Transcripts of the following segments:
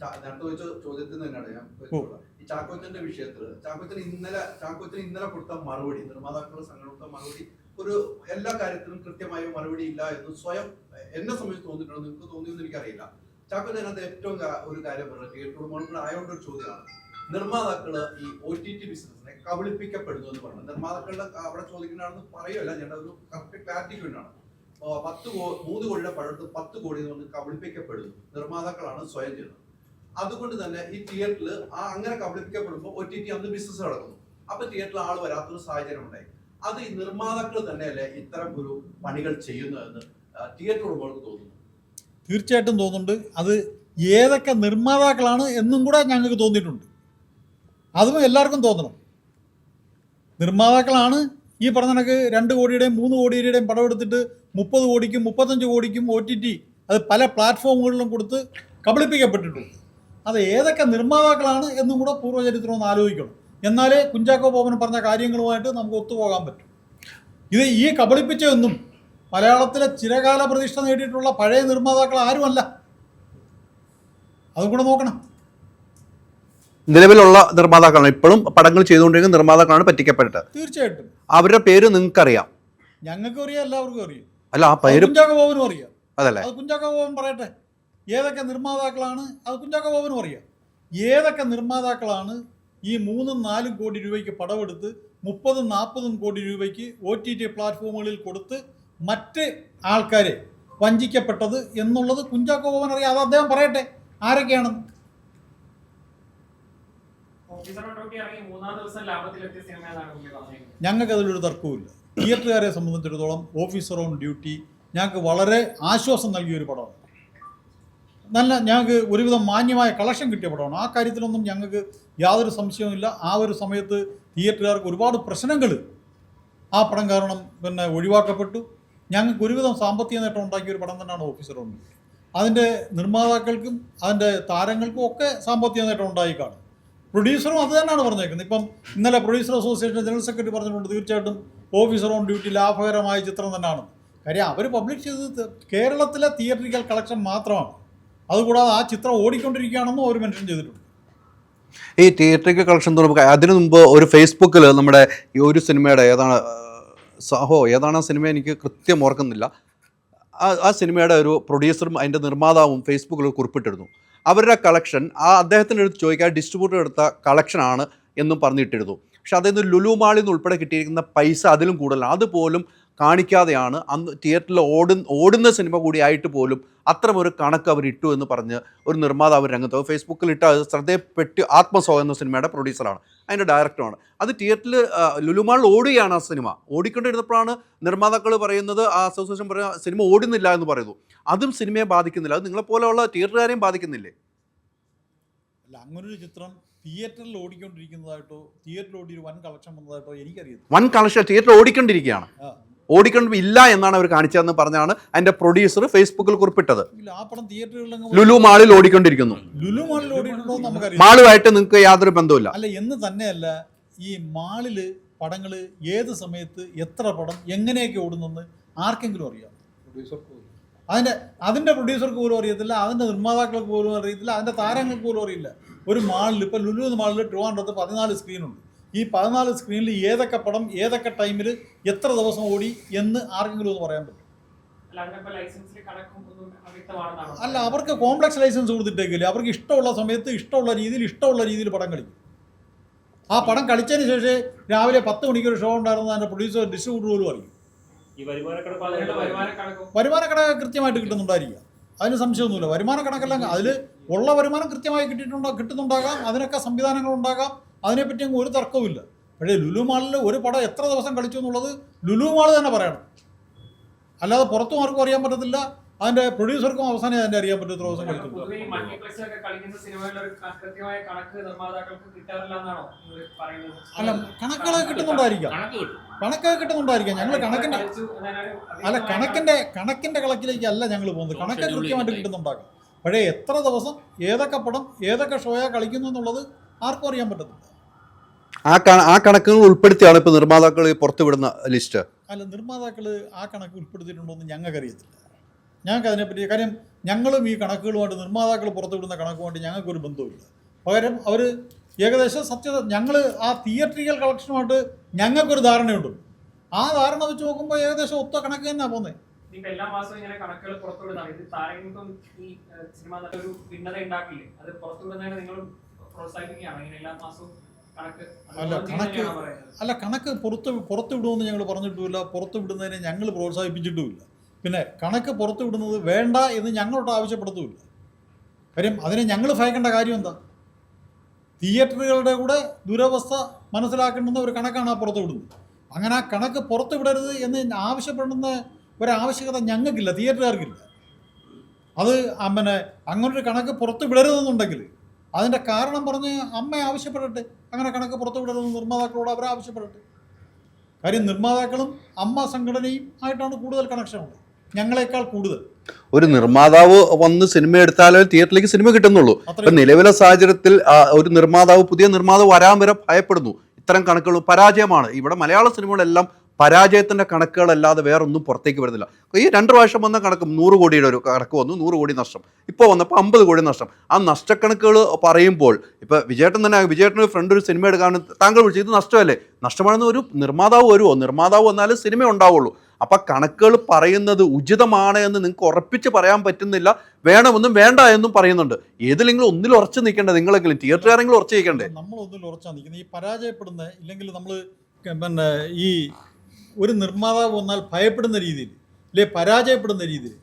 നേരത്തെ ചോദിച്ച ചോദ്യത്തിന് തന്നെയാണ് ഞാൻ ഈ ചാക്കോച്ചന്റെ വിഷയത്തിൽ ചാക്കോച്ചൻ ഇന്നലെ ചാക്കോച്ചൻ ഇന്നലെ കൊടുത്ത മറുപടി നിർമ്മാതാക്കളുടെ സംഘടന കൊടുത്ത മറുപടി ഒരു എല്ലാ കാര്യത്തിലും കൃത്യമായ മറുപടി ഇല്ല എന്ന് സ്വയം എന്നെ സംബന്ധിച്ച് തോന്നിയിട്ടുണ്ടോ? നിങ്ങൾക്ക് തോന്നിയെന്ന് എനിക്കറിയില്ല. ചാക്കോച്ചൻ അതിനകത്ത് ഏറ്റവും ഒരു കാര്യം പറഞ്ഞത് തിയേറ്റർ ഉടമകളുടെ ആയതുകൊണ്ട് ഒരു ചോദ്യമാണ്. നിർമ്മാതാക്കൾ ഈ ഒ ടി ടി ബിസിനസിനെ കബളിപ്പിക്കപ്പെടുന്നു എന്ന് പറഞ്ഞു. നിർമ്മാതാക്കളുടെ അവിടെ ചോദിക്കുന്നതാണെന്ന് പറയുമല്ല ഞാൻ ഒരു കറക്റ്റ് ക്ലാരിറ്റിക്ക് വേണ്ടിയാണ് പത്ത് കോ- മൂന്ന് കോടിയുടെ പഴത്ത് പത്ത് കോടി എന്ന് പറഞ്ഞ് കബളിപ്പിക്കപ്പെടുന്നു. നിർമ്മാതാക്കളാണ് സ്വയം ചെയ്യുന്നത്. അതുകൊണ്ട് തന്നെ ഈ തിയേറ്ററിൽ ആ അങ്ങനെ കബളിപ്പിക്കപ്പെടുമ്പോൾ ഒ ടി ടി അന്ന് ബിസിനസ് നടക്കുന്നു. അപ്പൊ തിയേറ്ററിൽ ആൾ വരാത്തൊരു സാഹചര്യം ഉണ്ടായി. അത് ഈ നിർമ്മാതാക്കൾ തന്നെയല്ലേ ഇത്തരം ഒരു പണികൾ ചെയ്യുന്നതെന്ന് തിയേറ്റർ ഉടമകൾക്ക് തോന്നുന്നു. തീർച്ചയായിട്ടും തോന്നുന്നുണ്ട്. അത് ഏതൊക്കെ നിർമ്മാതാക്കളാണ് എന്നും കൂടെ ഞങ്ങൾക്ക് തോന്നിയിട്ടുണ്ട്. അതും എല്ലാവർക്കും തോന്നണം. നിർമ്മാതാക്കളാണ് ഈ പറഞ്ഞ കണക്ക് രണ്ട് കോടിയുടെയും മൂന്ന് കോടിയുടെയും പടം എടുത്തിട്ട് മുപ്പത് കോടിക്കും മുപ്പത്തഞ്ച് കോടിക്കും ഒ ടി ടി അത് പല പ്ലാറ്റ്ഫോമുകളിലും കൊടുത്ത് കബളിപ്പിക്കപ്പെട്ടിട്ടുണ്ട്. അത് ഏതൊക്കെ നിർമ്മാതാക്കളാണ് എന്നും കൂടെ പൂർവചരിത്രം ഒന്ന് ആലോചിക്കണം. എന്നാലേ കുഞ്ചാക്കോ ബോബൻ പറഞ്ഞ കാര്യങ്ങളുമായിട്ട് നമുക്ക് ഒത്തുപോകാൻ പറ്റും. ഇത് ഈ കബളിപ്പിച്ച കബളിപ്പിച്ചതൊന്നും മലയാളത്തിലെ ചിരകാല പ്രതിഷ്ഠ നേടിയിട്ടുള്ള പഴയ നിർമ്മാതാക്കൾ ആരുമല്ല. അതും കൂടെ നോക്കണം. നിലവിലുള്ള നിർമ്മാതാക്കളാണ്. ഇപ്പോഴും പടങ്ങൾ ചെയ്തുകൊണ്ടിരിക്കുന്ന നിർമ്മാതാക്കളാണ് പറ്റിക്കപ്പെട്ടത് തീർച്ചയായിട്ടും. അവരുടെ പേര് നിങ്ങൾക്കറിയാം. ഞങ്ങൾക്കും അറിയാം എല്ലാവർക്കും അറിയാം. അല്ല ആ പേര് കുഞ്ചാക്കോ ബോബനും അറിയാം. അതല്ലേ? അത് കുഞ്ചാക്കോ ബോബൻ പറയട്ടെ. ഏതൊക്കെ നിർമ്മാതാക്കളാണ്? അത് കുഞ്ചാക്കോ ബോബനും അറിയാം. ഏതൊക്കെ നിർമ്മാതാക്കളാണ് ഈ മൂന്നും നാലും കോടി രൂപയ്ക്ക് പടമെടുത്ത് മുപ്പതും നാൽപ്പതും കോടി രൂപയ്ക്ക് ഒ ടി ടി പ്ലാറ്റ്ഫോമുകളിൽ കൊടുത്ത് മറ്റ് ആൾക്കാരെ വഞ്ചിക്കപ്പെട്ടത് എന്നുള്ളത് കുഞ്ചാക്കോ ബോബൻ അറിയാം. അത് അദ്ദേഹം പറയട്ടെ. ആരൊക്കെയാണെന്ന് ഞങ്ങൾക്ക് അതിലൊരു തർക്കവുമില്ല. തിയേറ്ററുകാരെ സംബന്ധിച്ചിടത്തോളം ഓഫീസർ ഓൺ ഡ്യൂട്ടി. ഞങ്ങൾക്ക് വളരെ ആശ്വാസം നൽകിയ ഒരു പടമാണ്. നല്ല ഞങ്ങൾക്ക് ഒരുവിധം മാന്യമായ കളക്ഷൻ കിട്ടിയ പടമാണ്. ആ കാര്യത്തിലൊന്നും ഞങ്ങൾക്ക് യാതൊരു സംശയവുമില്ല ആ ഒരു സമയത്ത് തിയേറ്ററുകാർക്ക് ഒരുപാട് പ്രശ്നങ്ങൾ ആ പടം കാരണം പിന്നെ ഒഴിവാക്കപ്പെട്ടു. ഞങ്ങൾക്ക് ഒരുവിധം സാമ്പത്തിക നേട്ടം ഉണ്ടാക്കിയ ഒരു പടം തന്നെയാണ് ഓഫീസർ ഒന്ന് അതിന്റെ നിർമ്മാതാക്കൾക്കും അതിന്റെ താരങ്ങൾക്കും ഒക്കെ സാമ്പത്തിക നേട്ടം ഉണ്ടായി കാണും. പ്രൊഡ്യൂസറും അത് തന്നെയാണ് പറഞ്ഞേക്കുന്നത്. ഇപ്പം ഇന്നലെ പ്രൊഡ്യൂസർ അസോസിയേഷൻ ജനറൽ സെക്രട്ടറി പറഞ്ഞിട്ടുണ്ട് തീർച്ചയായിട്ടും ഓഫീസർ ഓൺ ഡ്യൂട്ടി ലാഭകരമായ ചിത്രം തന്നെയാണ്. കാര്യം അവർ പബ്ലിഷ് ചെയ്തത് കേരളത്തിലെ തിയേറ്ററിക്കൽ കളക്ഷൻ മാത്രമാണ്. അതുകൂടാതെ ആ ചിത്രം ഓടിക്കൊണ്ടിരിക്കുകയാണെന്നും അവർ മെൻഷൻ ചെയ്തിട്ടുണ്ട്. ഈ തിയേറ്ററിക്കൽ കളക്ഷൻ തുറക്കുക അതിനു മുമ്പ് ഒരു ഫേസ്ബുക്കിൽ നമ്മുടെ ഈ ഒരു സിനിമയുടെ ഏതാണ് സഹോ ഏതാണ് ആ സിനിമ എനിക്ക് കൃത്യം ഓർക്കുന്നില്ല. ആ സിനിമയുടെ ഒരു പ്രൊഡ്യൂസറും അതിന്റെ നിർമ്മാതാവും ഫേസ്ബുക്കിൽ കുറിപ്പിട്ടിരുന്നു. അവരുടെ കളക്ഷൻ ആ അദ്ദേഹത്തിന്റെ അടുത്ത് ചോദിക്കാൻ ഡിസ്ട്രിബ്യൂട്ടർ എടുത്ത കളക്ഷനാണ് എന്നും പറഞ്ഞിട്ടിരുന്നു. പക്ഷെ അതിൽ നിന്ന് ലുലു മാളിൽ നിന്ന് ഉൾപ്പെടെ കിട്ടിയിരിക്കുന്ന പൈസ അതിലും കൂടുതലാണ്. അതുപോലും കാണിക്കാതെയാണ് അന്ന് തിയേറ്ററിൽ ഓടു ഓടുന്ന സിനിമ കൂടി ആയിട്ട് പോലും ഒരു കണക്ക് അവർ ഇട്ടു എന്ന് പറഞ്ഞ് ഒരു നിർമ്മാതാവ് രംഗത്ത്. ഫേസ്ബുക്കിൽ ഇട്ട ശ്രദ്ധയപ്പെട്ട് ആത്മസോ എന്ന സിനിമയുടെ പ്രൊഡ്യൂസറാണ് അതിന്റെ ഡയറക്ടറാണ് അത് തിയേറ്ററിൽ ലുലുമാളിൽ ഓടുകയാണ് ആ സിനിമ ഓടിക്കൊണ്ടിരുന്നപ്പോഴാണ് നിർമ്മാതാക്കൾ പറയുന്നത് ആ അസോസിയേഷൻ പറയുന്ന സിനിമ ഓടുന്നില്ല എന്ന് പറയുന്നു. അതും സിനിമയെ ബാധിക്കുന്നില്ല. അത് നിങ്ങളെപ്പോലെയുള്ള തിയേറ്ററുകാരെയും ബാധിക്കുന്നില്ലേ? അല്ല അങ്ങനൊരു ചിത്രം തിയേറ്ററിൽ ഓടിക്കൊണ്ടിരിക്കുന്നതായിട്ടോ തിയേറ്ററിൽ ഓടി ഒരു വൻ കളക്ഷൻ വന്നതായിട്ടോ എനിക്കറിയാം വൻ കളക്ഷൻ തിയേറ്ററിൽ ഓടിക്കൊണ്ടിരിക്കുകയാണ്. ആ. ഇല്ല എന്നാണ് അവർ കാണിച്ചതെന്ന് പറഞ്ഞാണ് അതിന്റെ പ്രൊഡ്യൂസർ ഫേസ്ബുക്കിൽ കുറിപ്പിട്ടത്. ലുലു മാളിൽ ഓടിക്കൊണ്ടിരിക്കുന്നു. ലുലു മാളിൽ ഓടിയിട്ടുണ്ടോ എന്ന് നമുക്കറിയാം മാളുമായിട്ട് നിങ്ങൾക്ക് യാതൊരു ബന്ധവുമില്ല. അല്ല എന്ന് തന്നെയല്ല ഈ മാളിൽ പടങ്ങൾ ഏത് സമയത്ത് എത്ര പടം എങ്ങനെയൊക്കെ ഓടുന്നെന്ന് ആർക്കെങ്കിലും അറിയാം. അതിന്റെ അതിന്റെ പ്രൊഡ്യൂസർക്ക് പോലും അറിയത്തില്ല അതിന്റെ നിർമ്മാതാക്കൾക്ക് പോലും അറിയത്തില്ല അതിന്റെ താരങ്ങൾക്ക് പോലും അറിയില്ല. ഒരു മാളിൽ ഇപ്പോൾ ലുലു മാളിൽ ട്രിവാൻഡ്രത്ത് പതിനാല് സ്ക്രീനുണ്ട് ഈ പതിനാല് സ്ക്രീനിൽ ഏതൊക്കെ പടം ഏതൊക്കെ ടൈമിൽ എത്ര ദിവസം ഓടി എന്ന് ആർക്കെങ്കിലും ഒന്ന് പറയാൻ പറ്റും? അല്ല അവർക്ക് കോംപ്ലക്സ് ലൈസൻസ് കൊടുത്തിട്ടേക്കില്ല? അവർക്ക് ഇഷ്ടമുള്ള സമയത്ത് ഇഷ്ടമുള്ള രീതിയിൽ ഇഷ്ടമുള്ള രീതിയിൽ പടം കളിക്കും. ആ പടം കളിച്ചതിന് ശേഷം രാവിലെ പത്ത് മണിക്ക് ഒരു ഷോ ഉണ്ടായിരുന്ന അതിന്റെ പ്രൊഡ്യൂസർ ഡിസ്ട്രിബ്യൂട്ടർ പോലും അറിയും. വരുമാന കണക്കും വരുമാന കണക്ക് കൃത്യമായിട്ട് കിട്ടുന്നുണ്ടായിരിക്കുക അതിന് സംശയമൊന്നുമില്ല. വരുമാന കണക്കെല്ലാം അതിൽ ഉള്ള വരുമാനം കൃത്യമായി കിട്ടിയിട്ടുണ്ടോ കിട്ടുന്നുണ്ടാകാം അതിനൊക്കെ സംവിധാനങ്ങൾ ഉണ്ടാകാം അതിനെപ്പറ്റി അങ്ങ് ഒരു തർക്കവുമില്ല. പക്ഷേ ലുലു മാളിൽ ഒരു പടം എത്ര ദിവസം കളിച്ചു എന്നുള്ളത് ലുലു മാൾ തന്നെ പറയണം. അല്ലാതെ പുറത്തും ആർക്കും അറിയാൻ പറ്റത്തില്ല. അതിന്റെ പ്രൊഡ്യൂസർക്കും അവസാനം അതിന്റെ അറിയാൻ പറ്റും എത്ര ദിവസം അല്ല കണക്കുകൾ കിട്ടുന്നുണ്ടായിരിക്കാം. കണക്കൊക്കെ കിട്ടും. കണക്ക് കിട്ടുന്നുണ്ടായിരിക്കാം. ഞങ്ങൾ കണക്കിന്റെ അല്ല കണക്കിന്റെ കണക്കിന്റെ കണക്കിന്റെ കണക്കിലേക്ക് അല്ല ഞങ്ങൾ പോകുന്നത് കണക്ക് കൃത്യമായിട്ട്. കിട്ടുന്നുണ്ടാകും. പക്ഷേ എത്ര ദിവസം ഏതൊക്കെ പടം ഏതൊക്കെ ഷോയാ കളിക്കുന്നു എന്നുള്ളത് ആർക്കും അറിയാൻ പറ്റത്തില്ല. ആ ആ കണക്കുകൾ ഉൾപ്പെടുത്തിയാണ് ഇപ്പോൾ നിർമ്മാതാക്കൾ പുറത്തുവിടുന്ന ലിസ്റ്റ്. അല്ല നിർമ്മാതാക്കൾ ആ കണക്ക് ഉൾപ്പെടുത്തിയിട്ടുണ്ടോ എന്ന് ഞങ്ങൾക്ക് അറിയത്തില്ല ഞങ്ങൾക്ക് അതിനെപ്പറ്റി കാര്യം ഞങ്ങളും ഈ കണക്കുകളുമായിട്ട് നിർമ്മാതാക്കൾ പുറത്തുവിടുന്ന കണക്കുമായിട്ട് ഞങ്ങൾക്കൊരു ബന്ധവുമില്ല. പകരം അവർ ഏകദേശം സത്യത ഞങ്ങൾ ആ തിയേറ്ററിക്കൽ കളക്ഷനുമായിട്ട് ഞങ്ങൾക്കൊരു ധാരണയുണ്ട്. ആ ധാരണ വെച്ച് നോക്കുമ്പോൾ ഏകദേശം ഒത്ത കണക്ക് തന്നെയാണ് പോകുന്നത് എല്ലാ മാസവും ഇങ്ങനെ കണക്കുകൾ പുറത്തുവിടുന്നതാണ്. ഇത് താരങ്ങൾക്കും ഈ സിനിമ നല്ലൊരു ഭിന്നത ഉണ്ടാക്കില്ലേ? അത് പുറത്തുവിടുന്നതിന് നിങ്ങൾ പ്രോത്സാഹിപ്പിക്കുകയാണ്. ഇങ്ങനെ എല്ലാ മാസവും അല്ല, കണക്ക് അല്ല കണക്ക് പുറത്ത് പുറത്ത് വിടുമെന്ന് ഞങ്ങൾ പറഞ്ഞിട്ടുമില്ല പുറത്ത് വിടുന്നതിനെ ഞങ്ങൾ പ്രോത്സാഹിപ്പിച്ചിട്ടുമില്ല. പിന്നെ കണക്ക് പുറത്ത് വിടുന്നത് വേണ്ട എന്ന് ഞങ്ങളോട് ആവശ്യപ്പെടുത്തുമില്ല. കാര്യം അതിനെ ഞങ്ങൾ ഭയക്കേണ്ട കാര്യം എന്താ? തിയേറ്ററുകളുടെ കൂടെ ദുരവസ്ഥ മനസ്സിലാക്കേണ്ടുന്ന ഒരു കണക്കാണ് ആ പുറത്ത് വിടുന്നത് അങ്ങനെ ആ കണക്ക് പുറത്ത് വിടരുത് എന്ന് ആവശ്യപ്പെടുന്ന ഒരാവശ്യകത ഞങ്ങൾക്കില്ല തിയേറ്ററുകാർക്കില്ല. അത് പിന്നെ അങ്ങനൊരു കണക്ക് പുറത്ത് വിടരുതെന്നുണ്ടെങ്കിൽ അതിന്റെ കാരണം പറഞ്ഞ് അമ്മ ആവശ്യപ്പെടട്ടെ അങ്ങനെ കണക്ക് പുറത്തു വിടരുതെന്ന് നിർമ്മാതാക്കളോട് അവർ ആവശ്യപ്പെടട്ടെ. കാര്യം നിർമ്മാതാക്കളും അമ്മ സംഘടനയും ആയിട്ടാണ് കൂടുതൽ കണക്ഷൻ ഉള്ളത്. ഞങ്ങളെക്കാൾ കൂടുതൽ. ഒരു നിർമ്മാതാവ് വന്ന് സിനിമ എടുത്താലേ തിയേറ്ററിലേക്ക് സിനിമ കിട്ടുന്നുള്ളൂ. അപ്പൊ നിലവിലെ സാഹചര്യത്തിൽ ഒരു നിർമ്മാതാവ് പുതിയ നിർമ്മാതാവ് വരാൻ വരെ ഭയപ്പെടുന്നു. ഇത്തരം കണക്കുകൾ പരാജയമാണ്. ഇവിടെ മലയാള സിനിമകളെല്ലാം പരാജയത്തിന്റെ കണക്കുകളല്ലാതെ വേറൊന്നും പുറത്തേക്ക് വരുന്നില്ല. ഈ രണ്ട് പ്രാവശ്യം വന്ന കണക്കും നൂറ് കോടിയുടെ ഒരു കണക്ക് വന്നു നൂറ് കോടി നഷ്ടം. ഇപ്പോൾ വന്നപ്പോൾ അമ്പത് കോടി നഷ്ടം. ആ നഷ്ടക്കണക്കുകൾ പറയുമ്പോൾ ഇപ്പോൾ വിജയേട്ടൻ തന്നെ വിജയേട്ടൻ ഫ്രണ്ട് ഒരു സിനിമ എടുക്കാൻ താങ്കൾ വിളിച്ചു ഇത് നഷ്ടമല്ലേ? നഷ്ടമാണെന്ന് ഒരു നിർമ്മാതാവ് വരുമോ നിർമ്മാതാവ് വന്നാലും സിനിമ ഉണ്ടാവുള്ളൂ. അപ്പോൾ കണക്കുകൾ പറയുന്നത് ഉചിതമാണ് എന്ന് നിങ്ങൾക്ക് ഉറപ്പിച്ച് പറയാൻ പറ്റുന്നില്ല. വേണമെന്നും വേണ്ട എന്നും പറയുന്നുണ്ട്. ഏതിലെങ്കിലും ഒന്നിൽ ഉറച്ചു നിൽക്കേണ്ടത് നിങ്ങളെങ്കിലും തിയേറ്ററുകാരെങ്കിലും ഉറച്ചു നമ്മൾ ഒന്നിൽ ഉറച്ചാൽ നിൽക്കുന്നത്. ഈ പരാജയപ്പെടുന്ന ഇല്ലെങ്കിൽ നമ്മൾ പിന്നെ ഈ ഒരു നിർമ്മാതാവ് വന്നാൽ ഭയപ്പെടുന്ന രീതിയിൽ അല്ലെ പരാജയപ്പെടുന്ന രീതിയിൽ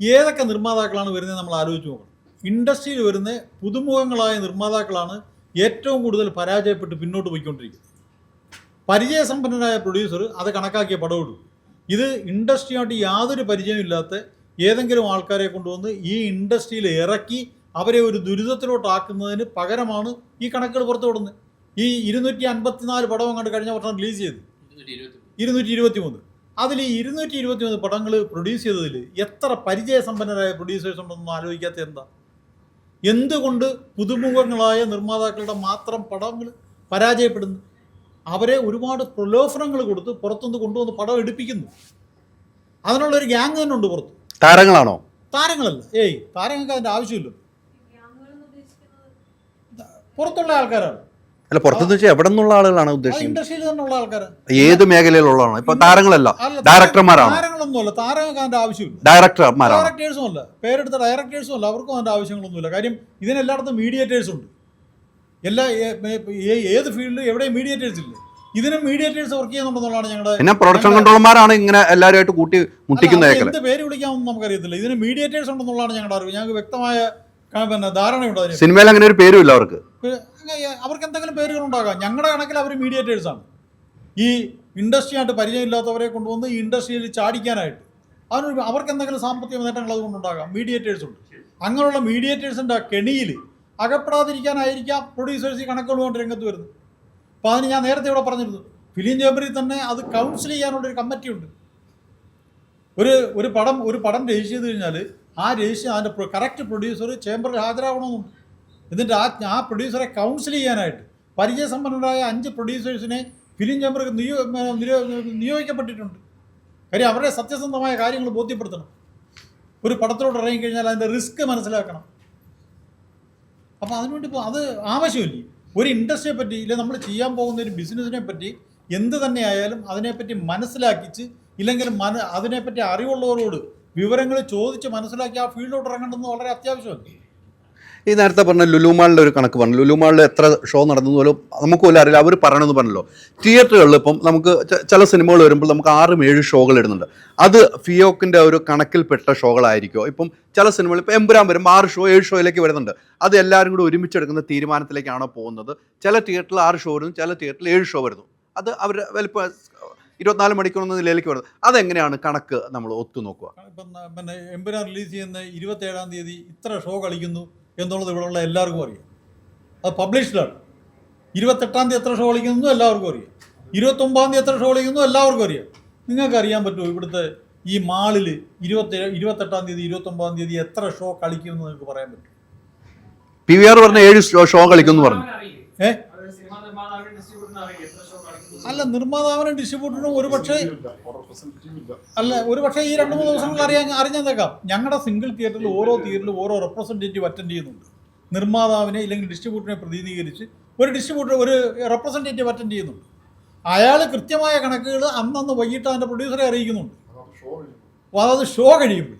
ഏതൊക്കെ നിർമ്മാതാക്കളാണ് വരുന്നത് നമ്മൾ ആലോചിച്ച് നോക്കണം. ഇൻഡസ്ട്രിയിൽ വരുന്ന പുതുമുഖങ്ങളായ നിർമ്മാതാക്കളാണ് ഏറ്റവും കൂടുതൽ പരാജയപ്പെട്ട് പിന്നോട്ട് പോയിക്കൊണ്ടിരിക്കുന്നത്. പരിചയസമ്പന്നനായ പ്രൊഡ്യൂസർ അത് കണക്കാക്കിയ പടമിടും ഇത് ഇൻഡസ്ട്രിയായിട്ട് യാതൊരു പരിചയമില്ലാത്ത ഏതെങ്കിലും ആൾക്കാരെ കൊണ്ടുവന്ന് ഈ ഇൻഡസ്ട്രിയിൽ ഇറക്കി അവരെ ഒരു ദുരിതത്തിലോട്ടാക്കുന്നതിന് പകരമാണ് ഈ കണക്കുകൾ പുറത്തു വിടുന്നത് ഈ ഇരുന്നൂറ്റി അൻപത്തിനാല് പടം കണ്ട് കഴിഞ്ഞ വർഷം റിലീസ് ചെയ്തു. ഇരുന്നൂറ്റി ഇരുപത്തി മൂന്ന് അതിൽ ഈ ഇരുന്നൂറ്റി ഇരുപത്തി മൂന്ന് പടങ്ങൾ പ്രൊഡ്യൂസ് ചെയ്തതിൽ എത്ര പരിചയസമ്പന്നരായ പ്രൊഡ്യൂസേഴ്സ് ഉണ്ടെന്നൊന്നും ആലോചിക്കാത്ത എന്താ? എന്തുകൊണ്ട് പുതുമുഖങ്ങളായ നിർമ്മാതാക്കളുടെ മാത്രം പടങ്ങൾ പരാജയപ്പെടുന്നു? അവരെ ഒരുപാട് പ്രലോഭനങ്ങൾ കൊടുത്ത് പുറത്തുനിന്ന് കൊണ്ടുവന്ന് പടം എടുപ്പിക്കുന്നു. അതിനുള്ള ഒരു ഗ്യാങ് തന്നെ ഉണ്ട് പുറത്ത്. താരങ്ങളാണോ? താരങ്ങളല്ല. ഏയ് താരങ്ങൾക്ക് അതിന്റെ ആവശ്യമില്ല പുറത്തുള്ള ആൾക്കാരാണ്. അല്ല പുറത്തുനിന്ന് വെച്ചാൽ എവിടെ നിന്നുള്ള ആളുകളാണ് ഉദ്ദേശിക്കുന്നത്? ഏത് മേഖലയിലുള്ളതാണോ ഇപ്പൊ താരങ്ങളല്ല ഡയറക്ടർമാരാണ്. താരങ്ങളൊന്നുമല്ല താരങ്ങൾക്ക് അതിന്റെ ആവശ്യമില്ല. ഡയറക്ടർമാരാണ്. ഡയറക്ടേഴ്സും അല്ല പേരെടുത്ത ഡയറക്ടേഴ്സും അല്ല അവർക്കും അതിന്റെ ആവശ്യങ്ങളൊന്നുമില്ല. കാര്യം ഇതിനെല്ലായിടത്തും മീഡിയേറ്റേഴ്സ് ഉണ്ട് എല്ലാ ഏത് ഫീൽഡിലും എവിടെയും മീഡിയേറ്റേഴ്സ് ഇല്ലേ? ഇതിനും മീഡിയേറ്റേഴ്സ് വർക്ക് ചെയ്യുന്നുണ്ടെന്നുള്ളതാണ് ഞങ്ങളുടെ പിന്നെ പ്രൊഡക്ഷൻ കൺട്രോളർമാരാണ് ഇങ്ങനെ എല്ലാവരുമായിട്ട് കൂട്ടി മുട്ടിക്കുന്ന എന്ത് പേര് വിളിക്കാമെന്ന് നമുക്കറിയത്തില്ല. ഇതിന് മീഡിയേറ്റേഴ്സ് ഉണ്ടെന്നുള്ളതാണ് ഞങ്ങളുടെ അറിവ്. ഞങ്ങൾക്ക് വ്യക്തമായ പിന്നെ ധാരണയുണ്ട് സിനിമയിൽ അങ്ങനെ ഒരു പേരും ഇല്ല അവർക്ക് അവർക്ക് എന്തെങ്കിലും പേരുകൾ ഉണ്ടാകാം ഞങ്ങളുടെ കണക്കിൽ അവർ മീഡിയേറ്റേഴ്സാണ്. ഈ ഇൻഡസ്ട്രിയായിട്ട് പരിചയമില്ലാത്തവരെ കൊണ്ടുവന്ന് ഈ ഇൻഡസ്ട്രിയിൽ ചാടിക്കാനായിട്ട്. അതിനൊരു അവർക്ക് എന്തെങ്കിലും സാമ്പത്തിക നേട്ടങ്ങൾ അതുകൊണ്ടുണ്ടാകാം മീഡിയേറ്റേഴ്സ് ഉണ്ട് അങ്ങനെയുള്ള മീഡിയേറ്റേഴ്സിന്റെ കെണിയിൽ അകപ്പെടാതിരിക്കാനായിരിക്കാം പ്രൊഡ്യൂസേഴ്സ് ഈ കണക്കുകളുമായിട്ട് രംഗത്ത് വരുന്നത്. അപ്പോൾ അതിന് ഞാൻ നേരത്തെ ഇവിടെ പറഞ്ഞിരുന്നു. ഫിലിം ചേംബറിൽ തന്നെ അത് കൗൺസിൽ ചെയ്യാനുള്ള ഒരു കമ്മിറ്റി ഉണ്ട് ഒരു ഒരു പടം ഒരു പടം രജിസ്റ്റർ ചെയ്ത് കഴിഞ്ഞാൽ ആ രജിസ്റ്റർ അതിന്റെ കറക്റ്റ് പ്രൊഡ്യൂസർ ചേമ്പറിൽ ഹാജരാകണമെന്നുണ്ട്. എന്നിട്ട് ആ ആ പ്രൊഡ്യൂസറെ കൗൺസിൽ ചെയ്യാനായിട്ട് പരിചയസമ്പന്നരായ അഞ്ച് പ്രൊഡ്യൂസേഴ്സിനെ ഫിലിം ചേംബർ നിയോ നിയോ- നിയോഗിക്കപ്പെട്ടിട്ടുണ്ട്. കാര്യം അവരുടെ സത്യസന്ധമായ കാര്യങ്ങൾ ബോധ്യപ്പെടുത്തണം. ഒരു പടത്തിലോട്ട് ഇറങ്ങിക്കഴിഞ്ഞാൽ അതിന്റെ റിസ്ക് മനസ്സിലാക്കണം. അപ്പോൾ അതിനുവേണ്ടി ഇപ്പോൾ അത് ആവശ്യമില്ല? ഒരു ഇൻഡസ്ട്രിയെ പറ്റി ഇല്ലെങ്കിൽ നമ്മൾ ചെയ്യാൻ പോകുന്ന ഒരു ബിസിനസ്സിനെ പറ്റി എന്ത് തന്നെ ആയാലും അതിനെപ്പറ്റി മനസ്സിലാക്കിച്ച് ഇല്ലെങ്കിൽ മന അതിനെപ്പറ്റി അറിവുള്ളവരോട് വിവരങ്ങൾ ചോദിച്ച് മനസ്സിലാക്കി ആ ഫീൽഡിലോട്ട് ഇറങ്ങേണ്ടത് വളരെ അത്യാവശ്യമാണ് ഈ നേരത്തെ പറഞ്ഞ ലുലുമാളിന്റെ ഒരു കണക്ക് പറഞ്ഞു. ലുലുമാളിൽ എത്ര ഷോ നടന്നു പോലും നമുക്ക് പോലും അറിയില്ല. അവർ പറയണമെന്ന് പറഞ്ഞല്ലോ. തിയേറ്ററുകളിൽ ഇപ്പം നമുക്ക് ചില സിനിമകൾ വരുമ്പോൾ നമുക്ക് ആറും ഏഴ് ഷോകൾ ഇടുന്നുണ്ട്. അത് ഫിയോക്കിന്റെ ഒരു കണക്കിൽപ്പെട്ട ഷോകളായിരിക്കുമോ ഇപ്പം ചില സിനിമകൾ ഇപ്പം എമ്പുരാൻ വരുമ്പോൾ ആറ് ഷോ ഏഴ് ഷോയിലേക്ക് വരുന്നുണ്ട്. അത് എല്ലാവരും കൂടി ഒരുമിച്ചെടുക്കുന്ന തീരുമാനത്തിലേക്കാണോ പോകുന്നത്? ചില തിയേറ്ററിൽ ആറ് ഷോ വരുന്നു ചില തിയേറ്ററിൽ ഏഴ് ഷോ വരുന്നു. അത് അവർ വലിപ്പം ഇരുപത്തിനാല് മണിക്കൂർ എന്ന നിലയിലേക്ക് വരുന്നത് അതെങ്ങനെയാണ് കണക്ക് നമ്മൾ ഒത്തു നോക്കുക പിന്നെ എമ്പുരാൻ റിലീസ് ചെയ്യുന്ന ഇരുപത്തേഴാം തീയതി ഇത്ര ഷോ കളിക്കുന്നു. എന്നുള്ളത് ഇവിടെയുള്ള എല്ലാവർക്കും അറിയാം. അത് പബ്ലിഷ്ഡാണ് ഇരുപത്തെട്ടാം തീയതി എത്ര ഷോ കളിക്കുന്നു എല്ലാവർക്കും അറിയാം. ഇരുപത്തൊമ്പതാം തീയതി എത്ര ഷോ കളിക്കുന്നു എല്ലാവർക്കും അറിയാം. നിങ്ങൾക്ക് അറിയാൻ പറ്റുമോ ഇവിടുത്തെ ഈ മാളിൽ ഇരുപത്തി ഇരുപത്തെട്ടാം തീയതി ഇരുപത്തൊമ്പതാം തീയതി എത്ര ഷോ കളിക്കുമെന്ന് നിങ്ങൾക്ക് പറയാൻ പറ്റും? പി വി ആർ പറഞ്ഞ ഏഴ് ഷോ കളിക്കുന്നു പറഞ്ഞു. അറിയില്ലേ? ഏ? അത് സിനിമാ നിർമ്മാതാവിനും ഡിസ്ട്രിബ്യൂട്ടറിനും അറിയില്ലേ എത്ര ഷോ കളിക്കുന്നു അല്ല നിർമ്മാതാവിനും ഡിസ്ട്രിബ്യൂട്ടറിനും ഒരു പക്ഷേ അല്ല ഒരു പക്ഷേ ഈ രണ്ട് മൂന്ന് ദിവസങ്ങളിൽ അറിയാൻ അറിഞ്ഞേക്കാം ഞങ്ങളുടെ സിംഗിൾ തിയേറ്ററിൽ ഓരോ തിയേറ്ററിൽ ഓരോ റെപ്രസെന്റേറ്റീവ് അറ്റൻഡ് ചെയ്യുന്നുണ്ട്. നിർമ്മാതാവിനെ ഇല്ലെങ്കിൽ ഡിസ്ട്രിബ്യൂട്ടറിനെ പ്രതിനിധീകരിച്ച് ഒരു ഡിസ്ട്രിബ്യൂട്ടർ ഒരു റെപ്രസെന്റേറ്റീവ് അറ്റൻഡ് ചെയ്യുന്നുണ്ട്. അയാൾ കൃത്യമായ കണക്കുകൾ അന്നന്ന് വൈകിട്ട് അതിന്റെ പ്രൊഡ്യൂസറെ അറിയിക്കുന്നുണ്ട്. അതായത് ഷോ കഴിയുമ്പോൾ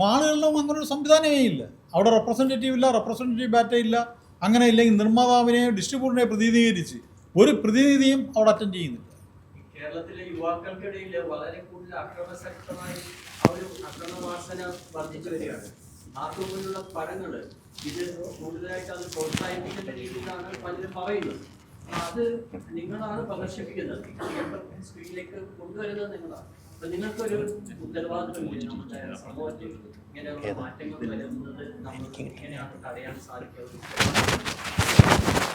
മാളുകളിലും അങ്ങനെ ഒരു സംവിധാനമേ ഇല്ല. അവിടെ റെപ്രസെന്റേറ്റീവ് ഇല്ല റെപ്രസെന്റേറ്റീവ് ബാറ്റ ഇല്ല. അങ്ങനെ ഇല്ലെങ്കിൽ നിർമ്മാതാവിനെ ഡിസ്ട്രിബ്യൂട്ടറിനെ പ്രതിനിധീകരിച്ച് ഒരു പ്രതിനിധിയും അവിടെ അറ്റൻഡ് ചെയ്യുന്നില്ല. കേരളത്തിലെ യുവാക്കൾക്കിടയിൽ വളരെ കൂടുതൽ അക്രമശക്തമായി ഒരു അക്രമവാസന വർദ്ധിച്ചു വരികയാണ് ആർക്കുമുള്ള പടങ്ങൾ ഇത് കൂടുതലായിട്ട് അത് പ്രോത്സാഹിപ്പിക്കുന്ന രീതിയിലാണ് പലരും പറയുന്നത്. അത് നിങ്ങളാണ് പ്രദർശിപ്പിക്കുന്നത്. സ്ക്രീനിലേക്ക് കൊണ്ടുവരുന്നത് നിങ്ങളാണ്. അപ്പൊ നിങ്ങൾക്കൊരു ഉത്തരവാദിത്വമില്ല നമ്മുടെ സമൂഹത്തിൽ ഇങ്ങനെയുള്ള മാറ്റങ്ങൾ വരുന്നത് നമുക്ക് എങ്ങനെയാണ് തടയാൻ സാധിക്കുന്നത്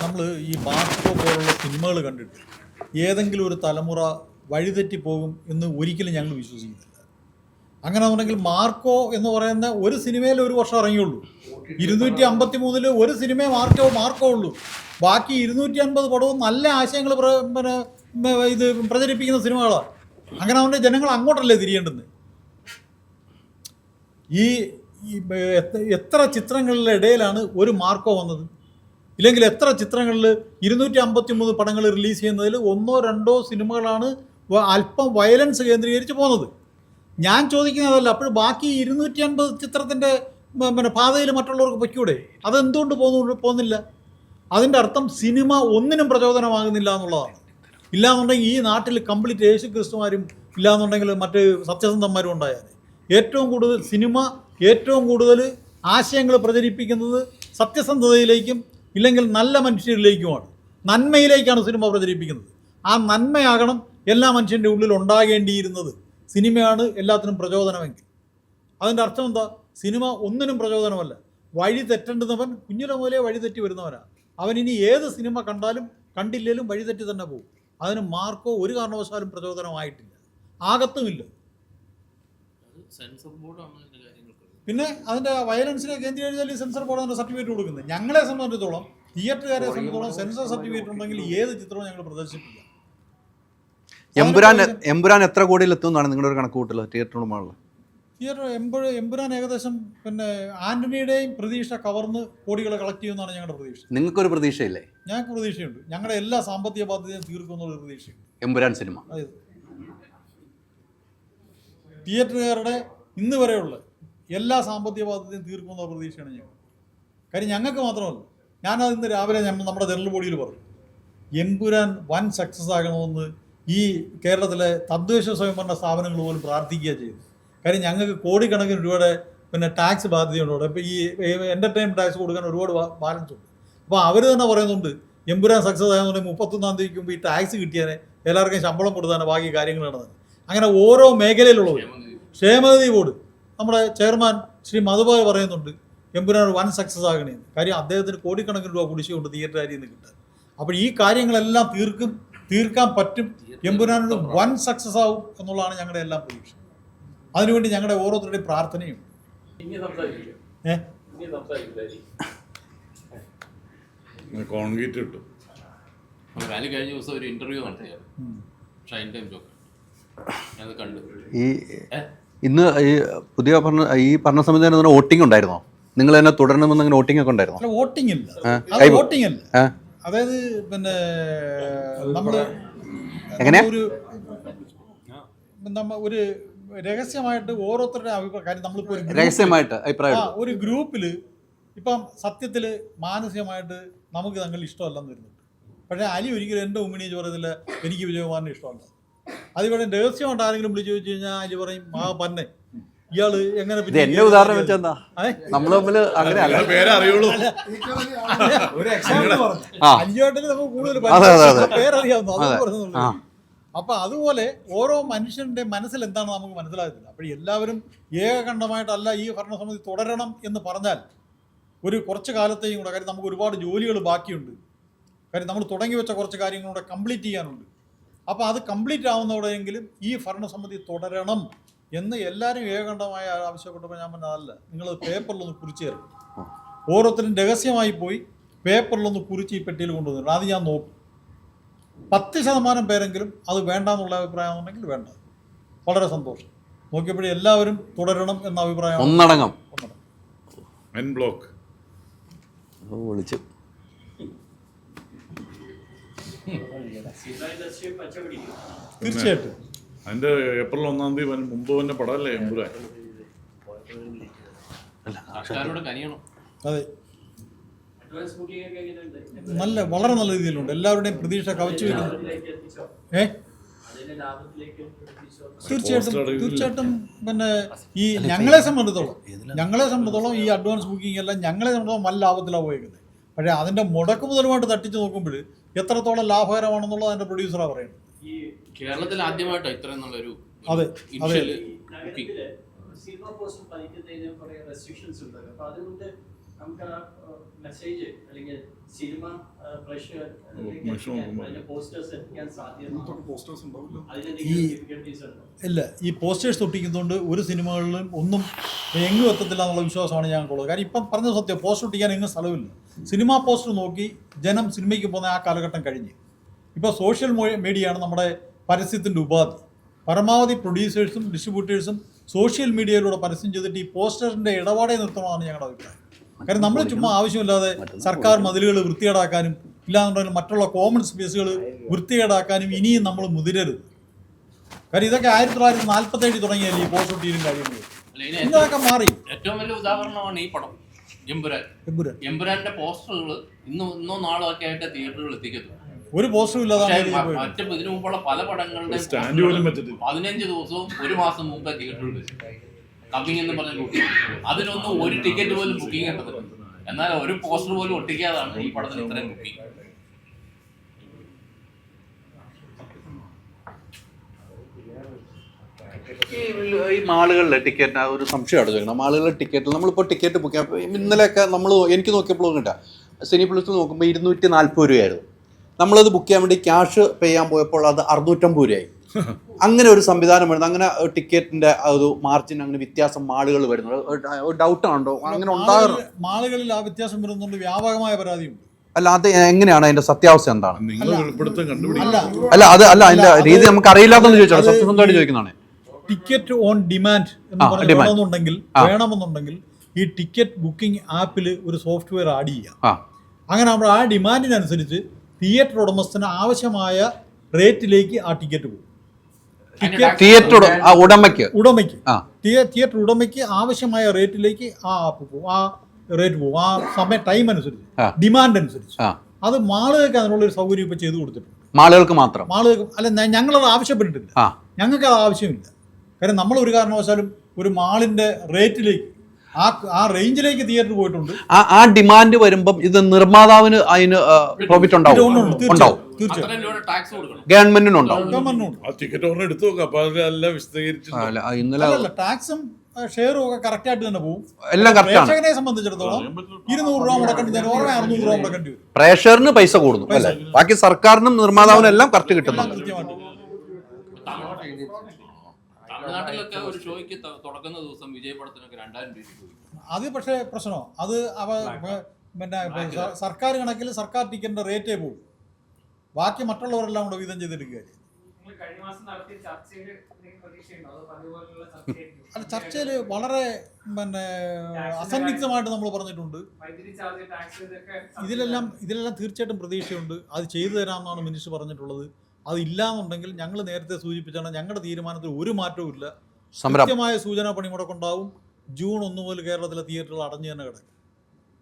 നമ്മൾ ഈ മാർക്കോ പോലുള്ള സിനിമകൾ കണ്ടിട്ട് ഏതെങ്കിലും ഒരു തലമുറ വഴിതെറ്റി പോകും എന്ന് ഒരിക്കലും ഞങ്ങൾ വിശ്വസിക്കുന്നില്ല. അങ്ങനെ ആണെന്നുണ്ടെങ്കിൽ മാർക്കോ എന്ന് പറയുന്ന ഒരു സിനിമയിൽ ഒരു വർഷം ഇറങ്ങിയുള്ളൂ. ഇരുന്നൂറ്റി അമ്പത്തി മൂന്നിൽ ഒരു സിനിമയെ മാർക്കോ മാർക്കോ ഉള്ളൂ. ബാക്കി ഇരുന്നൂറ്റി അൻപത് പടവും നല്ല ആശയങ്ങൾ പിന്നെ ഇത് പ്രചരിപ്പിക്കുന്ന സിനിമകളാണ് അങ്ങനെ അവന്റെ ജനങ്ങൾ അങ്ങോട്ടല്ലേ തിരിയേണ്ടത് ഈ എത്ര- ഇടയിലാണ് ഒരു മാർക്കോ വന്നത്? ഇല്ലെങ്കിൽ എത്ര ചിത്രങ്ങളിൽ ഇരുന്നൂറ്റി അമ്പത്തി മൂന്ന് പടങ്ങൾ റിലീസ് ചെയ്യുന്നതിൽ ഒന്നോ രണ്ടോ സിനിമകളാണ് അല്പം വയലൻസ് കേന്ദ്രീകരിച്ച് പോകുന്നത്. ഞാൻ ചോദിക്കുന്നതല്ല അപ്പോൾ ബാക്കി ഇരുന്നൂറ്റി അൻപത് ചിത്രത്തിന്റെ പിന്നെ പാതയിൽ മറ്റുള്ളവർക്ക് പൊയ്ക്കൂടെ? അതെന്തുകൊണ്ട് പോകുന്നു പോകുന്നില്ല? അതിന്റെ അർത്ഥം സിനിമ ഒന്നിനും പ്രചോദനമാകുന്നില്ല എന്നുള്ളതാണ്. ഇല്ലാന്നുണ്ടെങ്കിൽ ഈ നാട്ടിൽ കംപ്ലീറ്റ് യേശു ക്രിസ്തുമാരും ഇല്ലാന്നുണ്ടെങ്കിൽ മറ്റ് സത്യസന്ധന്മാരും ഉണ്ടായാൽ ഏറ്റവും കൂടുതൽ സിനിമ ഏറ്റവും കൂടുതൽ ആശയങ്ങൾ പ്രചരിപ്പിക്കുന്നത് സത്യസന്ധതയിലേക്കും ഇല്ലെങ്കിൽ നല്ല മനുഷ്യരിലേക്കുമാണ്. നന്മയിലേക്കാണ് സിനിമ പ്രചരിപ്പിക്കുന്നത്. ആ നന്മയാകണം എല്ലാ മനുഷ്യന്റെ ഉള്ളിൽ ഉണ്ടാകേണ്ടിയിരുന്നത്. സിനിമയാണ് എല്ലാത്തിനും പ്രചോദനമെങ്കിൽ. അതിന്റെ അർത്ഥം എന്താ? സിനിമ ഒന്നിനും പ്രചോദനമല്ല. വഴി തെറ്റേണ്ടുന്നവൻ കുഞ്ഞിലെ മുതലേ വഴി തെറ്റി വരുന്നവനാണ്. അവൻ ഇനി ഏത് സിനിമ കണ്ടാലും കണ്ടില്ലേലും വഴി തെറ്റി തന്നെ പോകും. അതിന് മാർക്കോ ഒരു കാരണവശാലും പ്രചോദനമായിട്ടില്ല. ആകത്തുമില്ല. സെൻസർ ബോർഡാണ് പിന്നെ അതിന്റെ വയലൻസിനെ കേന്ദ്രീകരിച്ചാൽ സെൻസർ ബോർഡ് സർട്ടിഫിക്കറ്റ് കൊടുക്കുന്നത്. ഞങ്ങളെ സംബന്ധിച്ചിടത്തോളം തിയേറ്ററുകാരെ സംബന്ധിച്ചിടത്തോളം സെൻസർ സർട്ടിഫിക്കറ്റ് ഉണ്ടെങ്കിൽ ഏത് ചിത്രവും ഞങ്ങൾ പ്രദർശിപ്പിക്കാം. എമ്പുരാൻ എംപുരാൻ എമ്പുരാൻ എത്ര കോടിയിൽ എത്തും എന്നാണ് നിങ്ങളുടെ ഒരു കണക്ക് കൂട്ടുള്ളത് തിയേറ്റർ തിയേറ്റർ എമ്പുഴ എമ്പുരാൻ ഏകദേശം പിന്നെ ആന്റണിയുടെയും പ്രതീക്ഷ കവർന്ന് കോടികൾ കളക്ട് ചെയ്യുമെന്നാണ് ഞങ്ങളുടെ പ്രതീക്ഷ. നിങ്ങൾക്കൊരു പ്രതീക്ഷയില്ലേ? ഞങ്ങൾക്ക് പ്രതീക്ഷയുണ്ട്. ഞങ്ങളുടെ എല്ലാ സാമ്പത്തിക ബാധ്യതയും തീർക്കുമെന്നുള്ള പ്രതീക്ഷയുണ്ട്. എമ്പുരാൻ സിനിമ. അതായത് തിയേറ്ററുകാരുടെ ഇന്ന് വരെയുള്ള എല്ലാ സാമ്പത്തിക ബാധ്യതയും തീർക്കുമെന്നുള്ള പ്രതീക്ഷയാണ് ഞങ്ങൾ. കാര്യം ഞങ്ങൾക്ക് മാത്രമല്ല ഞാനത് ഇന്ന് രാവിലെ നമ്മുടെ ജനറൽ ബോഡിയിൽ പറഞ്ഞു. എമ്പുരാൻ വൻ സക്സസ് ആകണമെന്ന് ഈ കേരളത്തിലെ തദ്ദേശ സ്വയംഭരണ സ്ഥാപനങ്ങൾ പോലും പ്രാർത്ഥിക്കുക ചെയ്തു. കാര്യം ഞങ്ങൾക്ക് കോടിക്കണക്കിന് രൂപയുടെ പിന്നെ ടാക്സ് ബാധ്യതയുണ്ട് അവിടെ. ഇപ്പോൾ ഈ എന്റർടൈൻമെന്റ് ടാക്സ് കൊടുക്കാൻ ഒരുപാട് ബാലൻസ് ഉണ്ട്. അപ്പോൾ അവർ തന്നെ പറയുന്നുണ്ട് എമ്പുരാൻ സക്സസ് ആയതുകൊണ്ട് മുപ്പത്തൊന്നാം തീയതിക്ക് മുമ്പ് ഈ ടാക്സ് കിട്ടിയാൽ എല്ലാവർക്കും ശമ്പളം കൊടുത്താണ് ബാക്കി കാര്യങ്ങൾ നടന്നത് അങ്ങനെ ഓരോ മേഖലയിലുള്ളവർ ക്ഷേമനിധി ബോർഡ് നമ്മുടെ ചെയർമാൻ ശ്രീ മധുബായ് പറയുന്നുണ്ട് എമ്പുരാൻ വൻ സക്സസ് ആകണേന്ന് കാര്യം അദ്ദേഹത്തിന് കോടിക്കണക്കിന് രൂപ കുടിശ്ശിയുണ്ട് തിയേറ്ററിൽ നിന്ന് കിട്ടാൻ. അപ്പോൾ ഈ കാര്യങ്ങളെല്ലാം തീർക്കും തീർക്കാൻ പറ്റും എമ്പുരാനോട് വൻ സക്സസ് ആവും എന്നുള്ളതാണ് ഞങ്ങളുടെ എല്ലാം പ്രതീക്ഷ. അതിനുവേണ്ടി ഞങ്ങളുടെ ഓരോരുത്തരുടെയും പ്രാർത്ഥനയും. കോൺക്രീറ്റ് കിട്ടും കഴിഞ്ഞ ദിവസം ഒരു ഇന്റർവ്യൂ നടത്തിയായിരുന്നു. ഷൈൻ ടൈം ജോക്ക്. ഞാൻ കണ്ടു. ഈ ഇന്ന് ഈ പുതിയ ഭരണ ഈ ഭരണസമിതി തന്നെ വോട്ടിംഗ് ഉണ്ടായിരുന്നോ? നിങ്ങൾ തന്നെ തുടരണമെന്ന് അങ്ങനെ വോട്ടിംഗ് ഒക്കെ ഉണ്ടായിരുന്നോ? വോട്ടിംഗ് ഇല്ല. വോട്ടിംഗ് അല്ല. അതായത് പിന്നെ നമ്മൾ എങ്ങനെ? ഒരു നമ്മ ഒരു രഹസ്യമായിട്ട് ഓരോരുത്തരുടെ അഭിപ്രായം കാര്യം നമ്മളിപ്പോ ഒരു രഹസ്യമായിട്ട് അഭിപ്രായം ഒരു ഗ്രൂപ്പിൽ ഇപ്പം സത്യത്തിൽ മാനസികമായിട്ട് നമുക്ക് തങ്ങൾ ഇഷ്ടമല്ലെന്ന് വരുന്നുണ്ട്. പക്ഷേ അലി ഒരിക്കലും എന്റെ ഉമ്മിണി ചോറതില്ല എനിക്ക് വിജയകുമാറിന് ഇഷ്ടമല്ല. അതിവിടെ രഹസ്യമായിട്ട് ആരെങ്കിലും വിളിച്ചു ചോദിച്ചു കഴിഞ്ഞാൽ അതിൽ പറയും ആ പന്നെ. ഇയാൾ എങ്ങനെ ഇത് എന്നെ ഉദാഹരണം വെച്ചാ നമ്മൾ തമ്മിൽ അങ്ങനെ അല്ല. നമുക്ക് കൂടുതൽ. പേരറിയാവുന്നു. അപ്പൊ അതുപോലെ ഓരോ മനുഷ്യന്റെ മനസ്സിൽ എന്താണ് നമുക്ക് മനസ്സിലാകത്തില്ല. അപ്പോൾ എല്ലാവരും ഏകകണ്ഠമായിട്ടല്ല ഈ ഭരണസമിതി തുടരണം എന്ന് പറഞ്ഞാൽ ഒരു കുറച്ച് കാലത്തെയും കൂടെ കാര്യം നമുക്ക് ഒരുപാട് ജോലികൾ ബാക്കിയുണ്ട്. കാര്യം നമ്മൾ തുടങ്ങി വെച്ച കുറച്ച് കാര്യങ്ങളൂടെ കംപ്ലീറ്റ് ചെയ്യാനുണ്ട്. അപ്പോൾ അത് കംപ്ലീറ്റ് ആവുന്നതോടെയെങ്കിലും ഈ ഭരണസമിതി തുടരണം എന്ന് എല്ലാവരും ഏകകണ്ഠമായി ആവശ്യപ്പെട്ടപ്പോൾ ഞാൻ പറഞ്ഞതല്ല നിങ്ങൾ പേപ്പറിലൊന്ന് കുറിച്ച് തരണം ഓരോരുത്തരും രഹസ്യമായി പോയി പേപ്പറിലൊന്ന് കുറിച്ച് ഈ പെട്ടിയിൽ കൊണ്ടുവന്നു അത് ഞാൻ നോക്കും. പത്ത് ശതമാനം പേരെങ്കിലും അത് വേണ്ട എന്നുള്ള അഭിപ്രായമാണെങ്കിൽ വേണ്ട. വളരെ സന്തോഷം. നോക്കിയപ്പോഴേ എല്ലാവരും തുടരണം എന്ന അഭിപ്രായം. ഒന്നടങ്കം. എൻ ബ്ലോക്ക് വിളിച്ചു. തീർച്ചയായിട്ടും. അതിന്റെ ഏപ്രിൽ ഒന്നാം തീയതി മുമ്പ് തന്നെ പടമല്ലേ എമ്പുരാൻ? അതെ. നല്ല വളരെ നല്ല രീതിയിലുണ്ട്. എല്ലാവരുടെയും പ്രതീക്ഷ കവച്ചു വരുന്നു ഏ? തീർച്ചയായിട്ടും തീർച്ചയായിട്ടും പിന്നെ ഈ ഞങ്ങളെ സംബന്ധിച്ചോളം ഞങ്ങളെ സംബന്ധിച്ചോളം ഈ അഡ്വാൻസ് ബുക്കിംഗ് എല്ലാം ഞങ്ങളെ സംബന്ധിച്ചോളം നല്ല ലാഭത്തിലാണ് പോയിരിക്കുന്നത് പക്ഷേ അതിന്റെ മുടക്ക് മുതലുമായിട്ട് തട്ടിച്ച് നോക്കുമ്പോൾ എത്രത്തോളം ലാഭകരമാണെന്നുള്ളത് അതിന്റെ പ്രൊഡ്യൂസറാ പറയുന്നത്. ഈ കേരളത്തിൽ ആദ്യമായിട്ടോ ഇത്ര എന്നുള്ളൊരു അതെ, ഇനിഷ്യൽ നഗരത്തിൽ സിനിമ പോസ്റ്റ് പതിക്കുന്നതിന് കുറെ റെസ്ട്രിക്ഷൻസ് ഉണ്ടല്ലോ അപ്പൊ അതുകൊണ്ട് നമുക്ക് ആ മെസ്സേജ് അല്ലെങ്കിൽ സിനിമ ഇല്ല ഈ പോസ്റ്റേഴ്സ് ഒട്ടിക്കുന്നതുകൊണ്ട് ഒരു സിനിമകളിലും ഒന്നും എങ്ങും എത്തത്തില്ല എന്നുള്ള വിശ്വാസമാണ് ഞങ്ങൾക്കുള്ളത് കാരണം ഇപ്പം പറഞ്ഞ സത്യം പോസ്റ്റർ ഒട്ടിക്കാൻ എങ്ങും സ്ഥലമില്ല. സിനിമാ പോസ്റ്റർ നോക്കി ജനം സിനിമയ്ക്ക് പോകുന്ന ആ കാലഘട്ടം കഴിഞ്ഞ്. ഇപ്പോൾ സോഷ്യൽ മീഡിയയാണ് നമ്മുടെ പരസ്യത്തിന്റെ ഉപാധി. പരമാവധി പ്രൊഡ്യൂസേഴ്സും ഡിസ്ട്രിബ്യൂട്ടേഴ്സും സോഷ്യൽ മീഡിയയിലൂടെ പരസ്യം ചെയ്തിട്ട് ഈ പോസ്റ്ററിന്റെ ഇടപാടേ നിർത്തണമെന്നാണ് ഞങ്ങളുടെ അഭിപ്രായം. കാരണം നമ്മൾ ചുമ്മാ ആവശ്യമില്ലാതെ സർക്കാർ മതിലുകൾ വൃത്തികേടാക്കാനും ഇല്ലാന്നുണ്ടെങ്കിൽ മറ്റുള്ള കോമൺ സ്പേസുകൾ വൃത്തികേടാക്കാനും ഇനിയും നമ്മൾ മുതിരരുത്. കാര്യം ഇതൊക്കെ ആയിരത്തി തൊള്ളായിരത്തി നാൽപ്പത്തേഴിൽ തുടങ്ങിയല്ലേ ഈ പോസ്റ്റ് ഒട്ടിയിലും കാര്യങ്ങളും? അല്ല ഇതിന് മാറി. ഏറ്റവും വലിയ ഉദാഹരണമാണ് ഈ പടം എമ്പുരാൻ. എമ്പുരാൻ. എമ്പുരാന്റെ പോസ്റ്ററുകൾ ഇന്നും ഇന്നോ നാളോ ഒക്കെ ആയിട്ട് തിയേറ്ററുകൾ എത്തിക്കത്തുള്ളൂ ഒരു പോസ്റ്ററും ഇല്ലാതെ മറ്റ് ഇതിനു മുമ്പുള്ള പല പടങ്ങളുടെ പതിനഞ്ച് ദിവസവും ഒരു മാസം മുമ്പേ തിയേറ്ററിൽ വരും കമ്മിങ് എന്ന് പറഞ്ഞ കൂട്ടി അതിനൊന്നും ഒരു ടിക്കറ്റ് പോലും ബുക്കിംഗ് കിട്ടത്തില്ല. എന്നാൽ ഒരു പോസ്റ്റർ പോലും ഒട്ടിക്കാതാണ് ഈ പടത്തിന് ഇത്രയും ബുക്കിംഗ് ഈ മാളുകളിലെ ടിക്കറ്റിന് ഒരു സംശയമാണ് ചോദിക്കണം മാളുകളിലെ ടിക്കറ്റിൽ നമ്മളിപ്പോൾ ടിക്കറ്റ് ബുക്ക് ഇന്നലെയൊക്കെ നമ്മൾ എനിക്ക് നോക്കിയപ്പോൾ കിട്ടാം സിനി പ്ലസ് നോക്കുമ്പോൾ ഇരുന്നൂറ്റി നാൽപ്പത് രൂപയായിരുന്നു. നമ്മളത് ബുക്ക് ചെയ്യാൻ വേണ്ടി ക്യാഷ് പേ ചെയ്യാൻ പോയപ്പോൾ അത് അറുന്നൂറ്റമ്പത് രൂപയായി. അങ്ങനെ ഒരു സംവിധാനം വരുന്നത് അങ്ങനെ ടിക്കറ്റിന്റെ ഒരു മാർജിൻ അങ്ങനെ വ്യത്യാസം മാളുകൾ വരുന്നത് ഡൗട്ട് ആണോ അങ്ങനെ മാളുകളിൽ- ആ വ്യത്യാസം വരുന്നുണ്ട് വ്യാപകമായ പരാതിയുണ്ട്. അല്ല അത് എങ്ങനെയാണ് അതിന്റെ സത്യാവസ്ഥ എന്താണ്? അല്ല. അല്ല. അത് അല്ല അതിന്റെ രീതി നമുക്ക് അറിയില്ലാത്തതെന്ന് ചോദിച്ചോ അത് സത്യസന്ധമായിട്ട് ചോദിക്കുന്നതാണ്. ടിക്കറ്റ് ഓൺ ഡിമാൻഡ് വേണമെന്നുണ്ടെങ്കിൽ വേണമെന്നുണ്ടെങ്കിൽ ഈ ടിക്കറ്റ് ബുക്കിംഗ് ആപ്പിൽ ഒരു സോഫ്റ്റ്വെയർ ആഡ് ചെയ്യാം. അങ്ങനെ നമ്മൾ ആ ഡിമാൻഡിനനുസരിച്ച് തിയേറ്റർ ഉടമസ്ഥന് ആവശ്യമായ റേറ്റിലേക്ക് ആ ടിക്കറ്റ് പോകും. ടിക്കറ്റ് തിയേറ്റർ ഉടമയ്ക്ക് ഉടമയ്ക്ക്. തിയേറ്റർ ഉടമയ്ക്ക് ആവശ്യമായ റേറ്റിലേക്ക് ആ ആപ്പ് പോകും. ആ റേറ്റ് പോകും. ആ സമയ ടൈം അനുസരിച്ച് ഡിമാൻഡ് അനുസരിച്ച്. അത് മാളുകൾക്ക് അതിനുള്ള ഒരു സൗകര്യം ഇപ്പൊ ചെയ്തു കൊടുത്തിട്ടുണ്ട്. മാളുകൾക്ക് മാത്രം? മാളുകൾക്ക് അല്ല ഞങ്ങളത് ആവശ്യപ്പെട്ടിട്ടില്ല. ഞങ്ങൾക്ക് അത് ആവശ്യമില്ല. കാരണം നമ്മൾ ഒരു കാരണവശാലും ഒരു മാളിന്റെ റേറ്റിലേക്ക് ആ ആ റേഞ്ചിലേക്ക് തിയേറ്റർ പോയിട്ടുണ്ട്. ആ ആ ഡിമാൻഡ് വരുമ്പം ഇത് നിർമ്മാതാവിന് അതിന് പ്രോഫിറ്റ് ഉണ്ടാവും. ഉണ്ട്, ഉണ്ട്, ഉണ്ടാവും. തീർച്ചയായും. ടാക്സ് കൊടുക്കണം. ഗവൺമെന്റിനുണ്ടാവും ഇന്നലെ അല്ലല്ല ടാക്സും ഷെയറും ഒക്കെ കറക്റ്റ് ആയിട്ട് തന്നെ പോകും എല്ലാം പ്രേക്ഷകനെ സംബന്ധിച്ചിടത്തോളം ഇരുന്നൂറ് രൂപ മുടക്കേണ്ടി ഓർമ്മ അറുന്നൂറ് രൂപ മുടക്കേണ്ടി വരും. പ്രേഷറിന് പൈസ കൂടുന്നു അല്ലേ? ബാക്കി സർക്കാരിനും നിർമ്മാതാവിനും എല്ലാം കറക്റ്റ് കിട്ടുന്നുണ്ട്. തമിഴ്നാട്ടിലൊക്കെ ഒരു ഷോയ്ക്ക് തുടക്കുന്ന ദിവസം വിജയ് പടത്തിനൊക്കെ രണ്ടായിരം രൂപ അത് പക്ഷേ പ്രശ്നമോ. അത് അവ പിന്നെ സർക്കാർ കണക്കിൽ സർക്കാർ ടിക്കറ്റിന്റെ റേറ്റേ പോകും ബാക്കി മറ്റുള്ളവരെല്ലാം കൂടെ വീതം ചെയ്തെടുക്കുക അല്ല ചർച്ചയിൽ വളരെ പിന്നെ അസന്നിഗ്ധമായിട്ട് നമ്മൾ പറഞ്ഞിട്ടുണ്ട്. വൈദ്യുതി ചാർജ് ടാക്സ് ഇതൊക്കെ ഇതിലെല്ലാം ഇതിലെല്ലാം തീർച്ചയായിട്ടും പ്രതീക്ഷയുണ്ട്. അത് ചെയ്തു തരാമെന്നാണ് മിനിസ്റ്റർ പറഞ്ഞിട്ടുള്ളത്. അത് ഇല്ലാന്നുണ്ടെങ്കിൽ ഞങ്ങൾ നേരത്തെ സൂചിപ്പിച്ചാണ് ഞങ്ങളുടെ തീരുമാനത്തിൽ ഒരു മാറ്റവും ഇല്ല. കൃത്യമായ സൂചനാ പണിമുടക്കുണ്ടാവും. ജൂൺ ഒന്ന് മുതൽ കേരളത്തിലെ തിയേറ്ററുകൾ അടഞ്ഞു തന്നെ കിടക്കും.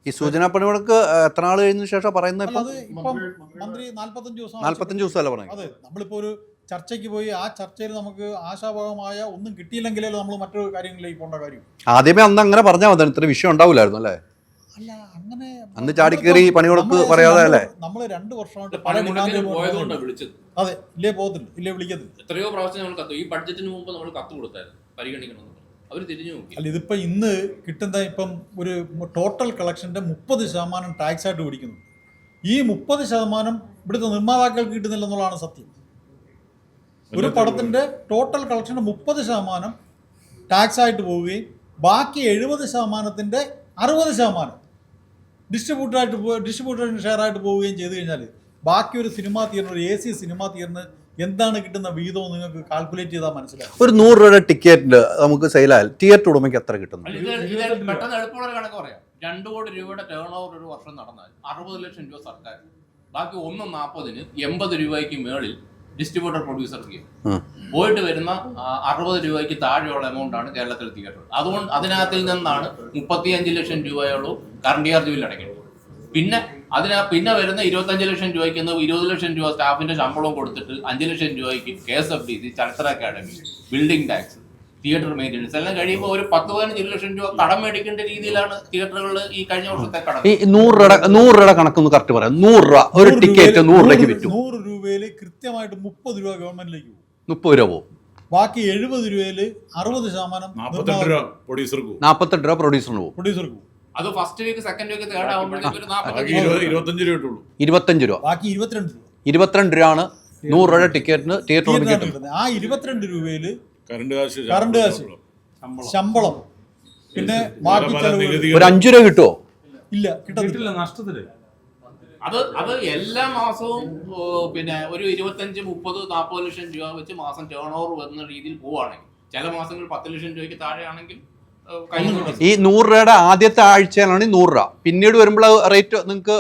ഈ സൂചനാ പണിമുടക്ക് എത്ര നാൾ കഴിഞ്ഞ ശേഷം പറയുന്നത് അല്ല മന്ത്രി നാൽപ്പത്തഞ്ച് ദിവസം നാല്പത്തഞ്ച് ദിവസമല്ല പറയുന്നത് അതെ നമ്മളിപ്പോൾ ഒരു ചർച്ചയ്ക്ക് പോയി ആ ചർച്ചയിൽ നമുക്ക് ആശാഭാവമായ ഒന്നും കിട്ടിയില്ലെങ്കിലേ നമ്മൾ മറ്റൊരു കാര്യങ്ങളിലേക്ക് പോകേണ്ട കാര്യം. ആദ്യമേ അന്ന് അങ്ങനെ പറഞ്ഞാൽ മതി ഇത്ര വിഷയം ഉണ്ടാവില്ലായിരുന്നു അല്ലേ? അല്ല അങ്ങനെ അന്ന് ചാടിക്കേറി പണിമുടക്ക് പറയാതെ അല്ലേ? നമ്മൾ രണ്ട് വർഷമായിട്ട് പല പണിമുടക്കിന് പോയതുകൊണ്ടാണ് വിളിച്ചത്. അതെ ഇല്ലേ പോകത്തില്ല ഇല്ലേ വിളിക്കത്തില്ല. എത്രയോ പ്രാവശ്യം നമ്മൾ കത്ത് ഈ ബഡ്ജറ്റിന് മുമ്പ് നമ്മൾ കത്ത് കൊടുത്തായിരുന്നു പരിഗണിക്കണമെന്ന് അവർ തിരിഞ്ഞു നോക്കി. അല്ല ഇതിപ്പോ ഇന്ന് കിട്ടുന്ന ഇപ്പം ഒരു ടോട്ടൽ കളക്ഷന്റെ മുപ്പത് ശതമാനം ടാക്സ് ആയിട്ട് പിടിക്കുന്നു. ഈ മുപ്പത് ശതമാനം ഇവിടുത്തെ നിർമ്മാതാക്കൾക്ക് കിട്ടുന്നില്ല എന്നുള്ളതാണ് സത്യം. ഒരു പടത്തിന്റെ ടോട്ടൽ കളക്ഷന്റെ മുപ്പത് ശതമാനം ടാക്സ് ആയിട്ട് പോവുകയും ബാക്കി എഴുപത് ശതമാനത്തിന്റെ അറുപത് ശതമാനം ഡിസ്ട്രിബ്യൂട്ടറായിട്ട് പോ ഡിസ്ട്രിബ്യൂട്ടറിന് ഷെയർ ആയിട്ട് പോവുകയും ചെയ്തു കഴിഞ്ഞാൽ ബാക്കി ഒരു സിനിമാ തിയേറ്റർ ഒരു എ സി സിനിമാ തിയേറ്ററിന് എന്താണ് കിട്ടുന്ന വീതവും നിങ്ങൾക്ക് കാൽക്കുലേറ്റ് ചെയ്താൽ മനസ്സിലാവും. ഒരു നൂറ് രൂപയുടെ ടിക്കറ്റ് നമുക്ക് സെയിലായാൽ തിയേറ്റർ ഉടമയ്ക്ക് എത്ര കിട്ടുന്നു? പെട്ടെന്ന് എളുപ്പമുള്ള ഒരു കണക്ക് പറയാം. രണ്ടു കോടി രൂപയുടെ ടേൺ ഓവർ ഒരു വർഷം നടന്നാൽ അറുപത് ലക്ഷം രൂപ സർക്കാർ. ബാക്കി ഒന്ന് നാൽപ്പതിന് എൺപത് രൂപയ്ക്ക് മേളിൽ ഡിസ്ട്രിബ്യൂട്ടർ പ്രൊഡ്യൂസർക്ക് ഉം. പോയിട്ട് വരുന്ന അറുപത് രൂപയ്ക്ക് താഴെയുള്ള എമൗണ്ട് ആണ് കേരളത്തിൽ തിയേറ്റർ അതുകൊണ്ട് അതിനകത്തിൽ നിന്നാണ് മുപ്പത്തിയഞ്ച് ലക്ഷം രൂപയോളം കറണ്ട് ചാർജ് ബില്ല് അടയ്ക്കുന്നത് പിന്നെ അതിന പിന്നെ വരുന്ന ഇരുപത്തഞ്ച് ലക്ഷം രൂപയ്ക്ക് ഇരുപത് ലക്ഷം രൂപ സ്റ്റാഫിന്റെ ശമ്പളവും കൊടുത്തിട്ട് അഞ്ച് ലക്ഷം രൂപയ്ക്ക് K S F D C ചലച്ചിത്ര അക്കാദമി ബിൽഡിംഗ് ടാക്സ് തിയേറ്റർ മെയിന്റെനൻസ് എല്ലാം കഴിയുമ്പോൾ ഒരു പത്ത് പതിനഞ്ച് ലക്ഷം രൂപ കടം മേടിക്കേണ്ട രീതിയിലാണ് തിയേറ്ററുകളിൽ ഈ കഴിഞ്ഞ വർഷത്തെ കടം. ഈ നൂറ് രൂപ നൂറ് കണക്ക് കണക്കൊന്ന് കറക്റ്റ് പറയാം. നൂറ് രൂപ ഒരു ടിക്കറ്റ് രൂപയിൽ നൂറ് രൂപയ്ക്ക് വിറ്റു. നൂറ് രൂപയിൽ കൃത്യമായിട്ട് മുപ്പത് രൂപ ഗവൺമെന്റിലേക്ക് പോകും. മുപ്പത് രൂപ പോകും. ബാക്കി എഴുപത് രൂപയിൽ അറുപത് ശതമാനം നാപ്പത്തെട്ട് രൂപ പ്രൊഡ്യൂസർക്ക് നാൽപ്പത്തെട്ട് രൂപ പ്രൊഡ്യൂസറിന് പോകും. പ്രൊഡ്യൂസർക്ക് പോകും. അത് first week second week third ആകുമ്പോഴത്തേക്ക് ഇരുപത്തഞ്ച് രൂപ കിട്ടുള്ളൂ ഇരുപത്തഞ്ച് രൂപ. ബാക്കി ഇരുപത്തിരണ്ട് രൂപ. ഇരുപത്തിരണ്ട് രൂപയാണ് നൂറ് രൂപയുടെ ടിക്കറ്റിന് തിയേറ്ററിൽ ആ ഇരുപത്തിരണ്ട് രൂപയിൽ കറണ്ട് കാശ് കറണ്ട് കാശ്. ശമ്പളം. പിന്നെ ബാക്കി ചെലവുകൾ ഒരു അഞ്ചു രൂപ കിട്ടുമോ ഇല്ല കിട്ടത്തില്ല. കിട്ടില്ല നഷ്ടത്തിൽ. അത് അത് എല്ലാ മാസവും ഓ, പിന്നെ ഒരു ഇരുപത്തഞ്ച് മുപ്പത് നാൽപ്പത് ലക്ഷം രൂപ വെച്ച് മാസം ടേൺ ഓവർ വരുന്ന രീതിയിൽ പോവുകയാണെങ്കിൽ ചില മാസങ്ങൾ പത്ത് ലക്ഷം രൂപയ്ക്ക് താഴെയാണെങ്കിൽ. ഈ നൂറ് രൂപയുടെ ആദ്യത്തെ ആഴ്ചയിലാണ് ഈ നൂറ് രൂപ. പിന്നീട് വരുമ്പോൾ റേറ്റ് നിങ്ങൾക്ക്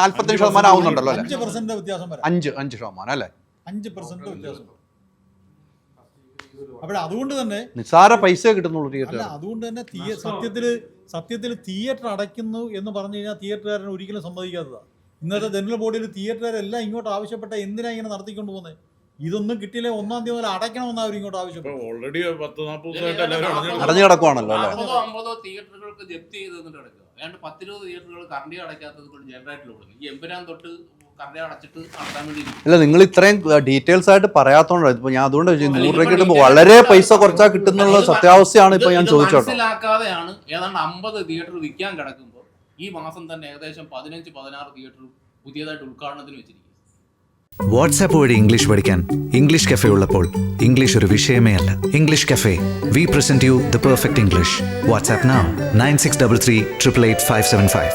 നാല്പത്തഞ്ച് ശതമാനം ആവുന്നുണ്ടല്ലോ അല്ലേ? അഞ്ച് പെർസെന്റ് വ്യത്യാസം വരാം. അഞ്ച് അഞ്ച് ശതമാനം അല്ലേ? അഞ്ച് പെർസെന്റ് വ്യത്യാസം. അപ്പോൾ അതുകൊണ്ട് തന്നെ നിസ്സാര പൈസ കിട്ടുന്നുള്ളൂ അല്ല തിയേറ്റർ അതുകൊണ്ട് തന്നെ സത്യത്തിൽ സത്യത്തിൽ സത്യത്തിൽ തിയേറ്റർ അടയ്ക്കുന്നു എന്ന് പറഞ്ഞു കഴിഞ്ഞാൽ തിയേറ്ററുകാരൻ ഒരിക്കലും സമ്മതിക്കാത്തതാണ് ഇന്നത്തെ ജനറൽ ബോഡിയിൽ തിയേറ്ററുകാരെല്ലാം ഇങ്ങോട്ട് ആവശ്യപ്പെട്ട എന്തിനാ ഇങ്ങനെ നടത്തിക്കൊണ്ട് പോകുന്നത് ഇതൊന്നും കിട്ടിയില്ല ഒന്നാം തീയതി മുതൽ അടയ്ക്കണമെന്നാണ് അവർ ഇങ്ങോട്ട് ആവശ്യപ്പെട്ടു. ഓൾറെഡി പത്ത് നാൽപ്പത് അടഞ്ഞു കിടക്കുവാണല്ലോ അമ്പതോ അമ്പതോ തിയേറ്ററുകൾക്ക് ജപ്തി ചെയ്ത് അടയ്ക്കുക ഏതാണ്ട് പത്തിരുപത് തിയേറ്ററുകൾ കറണ്ടി അടയ്ക്കാത്തത് കൊണ്ട് ജനറേറ്ററിൽ കൊടുക്കും ഈ എമ്പുരാൻ തൊട്ട് അല്ല നിങ്ങൾ ഇത്രയും ഡീറ്റെയിൽസ് ആയിട്ട് പറയാത്തോണ്ടോ ഇപ്പൊ ഞാൻ അതുകൊണ്ട് നൂറ് രൂപ കിട്ടുമ്പോൾ വളരെ പൈസ കുറച്ചാ കിട്ടുന്നുള്ള സത്യാവസ്ഥയാണ് ഇപ്പൊ ഞാൻ ചോദിച്ചോട്ടെ ചോദിച്ചോട്ടോ മനസ്സിലാക്കാതെയാണ് ഏതാണ്ട് അമ്പത് തിയേറ്റർ വിൽക്കാൻ കിടക്കുമ്പോൾ ഈ മാസം തന്നെ ഏകദേശം പതിനഞ്ച് പതിനാറ് തിയേറ്റർ പുതിയതായിട്ട് ഉദ്ഘാടനത്തിന് വെച്ചിരിക്കും വാട്സാപ്പ് വഴി ഇംഗ്ലീഷ് പഠിക്കാൻ ഇംഗ്ലീഷ് കഫേ ഉള്ളപ്പോൾ ഇംഗ്ലീഷ് ഒരു വിഷയമേ അല്ല. English cafe we present you the perfect English WhatsApp nine six double three triple eight five seven five